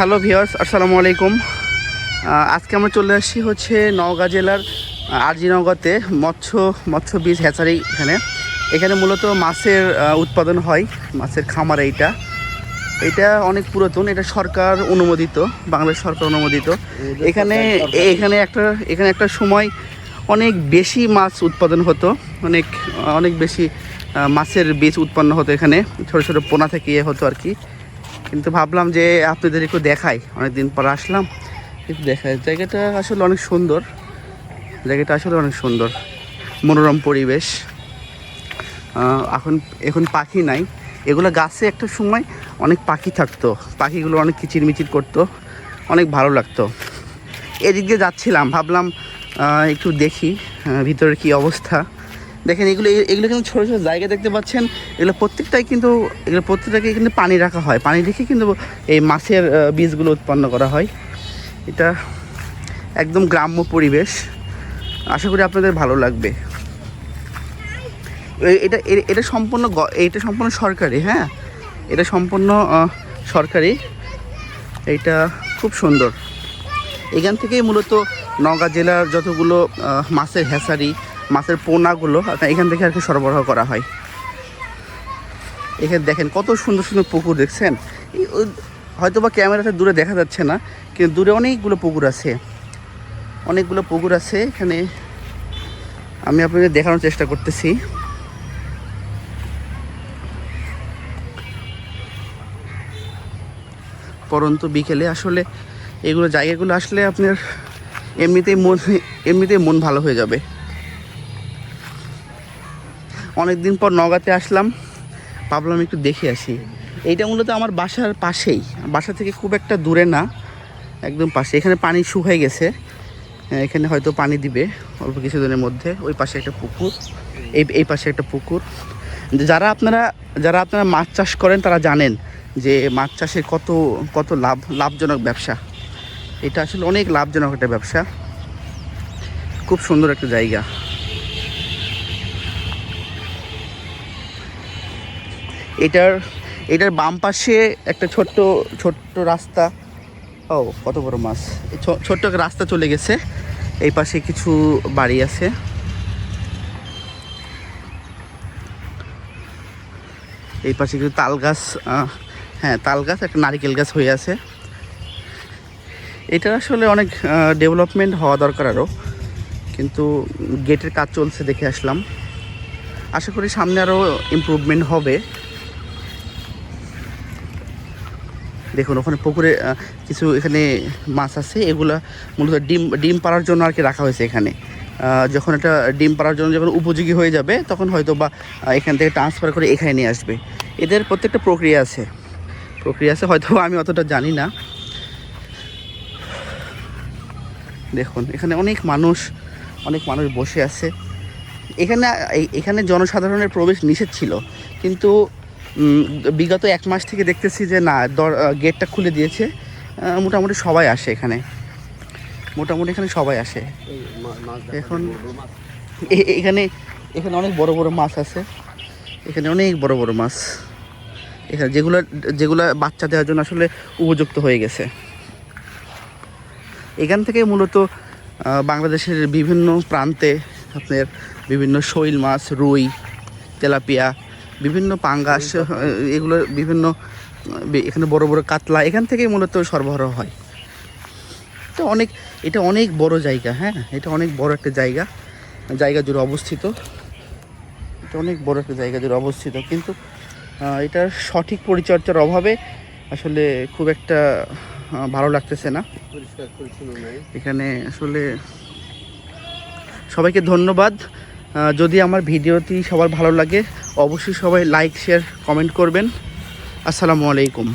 Hello viewers আসসালামু আলাইকুম। আজকে আমরা চলে আসছি হচ্ছে নওগাঁ জেলার আরজিনগরতে মৎস্য মৎস্য বীজ হ্যাচারি এখানে। এখানে মূলত মাছের উৎপাদন হয়, মাছের খামার এইটা। এটা অনেক পুরাতন, এটা সরকার অনুমোদিত, বাংলাদেশ সরকার অনুমোদিত। এখানে এখানে একটা এখানে একটা সময় অনেক বেশি মাছ উৎপাদন হতো, অনেক অনেক বেশি মাছের বীজ উৎপন্ন হতো এখানে, ছোটো ছোটো পোনা থেকে ইয়ে হতো আর কি। কিন্তু ভাবলাম যে আপনাদের একটু দেখাই। অনেকদিন পর আসলাম। একটু দেখাই জায়গাটা আসলে অনেক সুন্দর। জায়গাটা আসলে অনেক সুন্দর। মনোরম পরিবেশ। এখন এখন পাখি নাই। এগুলো গাছে একটা সময় অনেক পাখি থাকতো। পাখিগুলো অনেক কিচিরমিচির করতো। অনেক ভালো লাগতো। এদিক দিয়ে যাচ্ছিলাম। ভাবলাম একটু দেখি ভিতরের কি অবস্থা। দেখেন, এগুলো এগুলো কিন্তু ছোটো ছোটো জায়গা দেখতে পাচ্ছেন। এগুলো প্রত্যেকটাই কিন্তু এগুলো প্রত্যেকটাকে কিন্তু পানি রাখা হয়। পানি রেখে কিন্তু এই মাছের বীজগুলো উৎপন্ন করা হয়। এটা একদম গ্রাম্য পরিবেশ। আশা করি আপনাদের ভালো লাগবে। এটা এটা সম্পূর্ণ এটা সম্পূর্ণ সরকারি হ্যাঁ? এটা সম্পূর্ণ সরকারি। এইটা খুব সুন্দর। এখান থেকেই মূলত নওগাঁ জেলার যতগুলো মাছের হ্যাচারি মাছের পোনাগুলো আপনার এখান থেকে আর কি সরবরাহ করা হয়। এখানে দেখেন কত সুন্দর সুন্দর পুকুর দেখছেন? হয়তো বা ক্যামেরাতে দূরে দেখা যাচ্ছে না, কিন্তু দূরে অনেকগুলো পুকুর আছে। অনেকগুলো পুকুর আছে, এখানে আমি আপনাদের দেখানোর চেষ্টা করতেছি। পরন্তু বিকেলে আসলে এগুলো, জায়গাগুলো আসলে আপনার এমনিতেই মন এমনিতেই মন ভালো হয়ে যাবে। অনেক দিন পর নগাতে আসলাম। ভাবলাম একটু দেখে আসি। এইটা মূলত আমার বাসার পাশেই। বাসা থেকে খুব একটা দূরে না, একদম পাশে। এখানে পানি শুকাই গেছে। এখানে হয়তো পানি দিবে অল্প কিছুদিনের মধ্যে। ওই পাশে একটা পুকুর। এই এই পাশে একটা পুকুর। যারা আপনারা যারা আপনারা মাছ চাষ করেন, তারা জানেন যে মাছ চাষের কত কত লাভ, লাভজনক ব্যবসা। এটা আসলে অনেক লাভজনক একটা ব্যবসা। খুব সুন্দর একটা জায়গা। এটার এটার বাম পাশে একটা ছোট্ট ছোট্ট রাস্তা। ও, কত বড় মাছ। ছোট্ট একটা রাস্তা চলে গেছে। এই পাশে কিছু বাড়ি আছে। এই পাশে কিছু তাল গাছ হ্যাঁ তাল গাছ, একটা নারিকেল গাছ হয়ে আছে। এটা আসলে অনেক ডেভেলপমেন্ট হওয়া দরকার আরও কিন্তু গেটের কাজ চলছে দেখে আসলাম। আশা করি সামনে আরও ইমপ্রুভমেন্ট হবে। দেখুন, ওখানে পুকুরে কিছু এখানে মাছ আছে, এগুলা মূলত ডিম ডিম পাড়ার জন্য আর কি রাখা হয়েছে এখানে। যখন এটা ডিম পাড়ার জন্য যখন উপযোগী হয়ে যাবে, তখন হয়তো বা এখান থেকে ট্রান্সফার করে এখানে নিয়ে আসবে। এদের প্রত্যেকটা প্রক্রিয়া আছে। প্রক্রিয়া আছে, হয়তো আমি অতটা জানি না। দেখুন, এখানে অনেক মানুষ অনেক মানুষ বসে আছে। এখানে এখানে জনসাধারণের প্রবেশ নিষেধ ছিল। কিন্তু বিগত এক মাস থেকে দেখতেছি যে না, দর গেটটা খুলে দিয়েছে। মোটামুটি সবাই আসে এখানে। মোটামুটি এখানে সবাই আসে। এখন এখানে এখানে অনেক বড় বড় মাছ আছে। এখানে অনেক বড় বড় মাছ। এখানে যেগুলো যেগুলো বাচ্চা দেওয়ার জন্য আসলে উপযুক্ত হয়ে গেছে। এখান থেকে মূলত বাংলাদেশের বিভিন্ন প্রান্তে আপনার বিভিন্ন শৈল মাছ, রুই, তেলাপিয়া বিভিন্ন পাঙ্গাস এগুলো বিভিন্ন এখানে বড় বড় কাতলা এখান থেকে মূলত সরবরাহ হয়। তো অনেক এটা অনেক বড় জায়গা হ্যাঁ? এটা অনেক বড় একটা জায়গা জায়গা জুড়ে অবস্থিত। এটা অনেক বড় একটা জায়গা জুড়ে অবস্থিত কিন্তু এটার সঠিক পরিচর্যার অভাবে আসলে খুব একটা ভালো লাগতেছে না। এখানে আসলে সবাইকে ধন্যবাদ। যদি আমার ভিডিওটি সবার ভালো লাগে অবশ্যই সবাই লাইক শেয়ার কমেন্ট করবেন। আসসালামু আলাইকুম।